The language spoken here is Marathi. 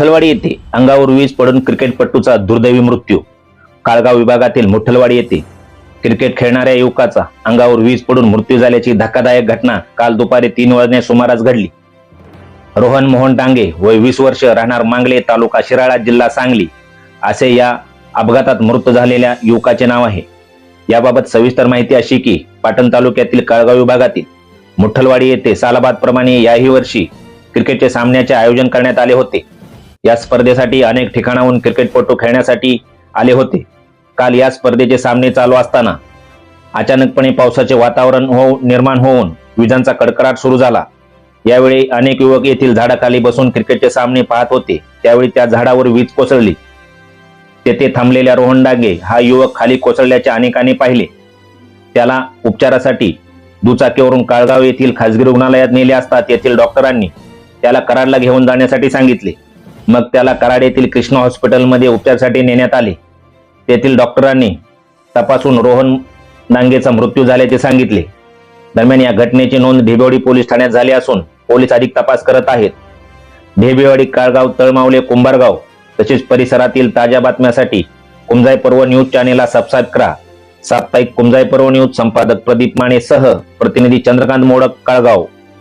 मुठलवाडी येथे अंगावर वीज पडून क्रिकेटपटूचा दुर्दैवी मृत्यू. काळगाव विभागातील मुठलवाडी येथे क्रिकेट खेळणाऱ्या युवकाचा अंगावर वीज पडून मृत्यू झाल्याची धक्कादायक घटना काल दुपारी तीन वाजण्या सुमारास घडली. रोहन मोहन डांगे वय वीस वर्ष राहणार मांगले तालुका शिराळा जिल्हा सांगली असे या अपघातात मृत झालेल्या युवकाचे नाव आहे. याबाबत सविस्तर माहिती अशी की पाटण तालुक्यातील काळगाव विभागातील मुठलवाडी येथे सालाबाद प्रमाणे याही वर्षी क्रिकेटचे सामन्याचे आयोजन करण्यात आले होते. या स्पर्धेसाठी अनेक ठिकाणाहून क्रिकेटपटू खेळण्यासाठी आले होते. काल या स्पर्धेचे सामने चालू असताना अचानकपणे पावसाचे वातावरण हो निर्माण होऊन विजांचा कडकडाट सुरू झाला. यावेळी अनेक युवक येथील झाडाखाली बसून क्रिकेटचे सामने पाहत होते. त्यावेळी त्या झाडावर वीज कोसळली. तेथे थांबलेल्या रोहन डागे हा युवक खाली कोसळल्याचे अनेकांनी पाहिले. त्याला उपचारासाठी दुचाकीवरून काळगाव येथील खासगी रुग्णालयात नेले असता तेथील डॉक्टरांनी त्याला कराडला घेऊन जाण्यासाठी सांगितले. मग त्याला कराड येथील कृष्णा हॉस्पिटलमध्ये उपचारासाठी नेण्यात आले. तेथील डॉक्टरांनी तपासून रोहन नांगेचा मृत्यू झाल्याचे सांगितले. दरम्यान या घटनेची नोंद ढेबेवाडी पोलीस ठाण्यात झाली असून पोलीस अधिक तपास करत आहेत. ढेबेवाडी काळगाव तळमावले कुंभारगाव तसेच परिसरातील ताज्या बातम्यासाठी कुंजाई पर्व न्यूज चॅनेलला सबस्क्राईब करा. साप्ताहिक कुंजाई पर्व न्यूज संपादक प्रदीप माने सह प्रतिनिधी चंद्रकांत मोडक काळगाव.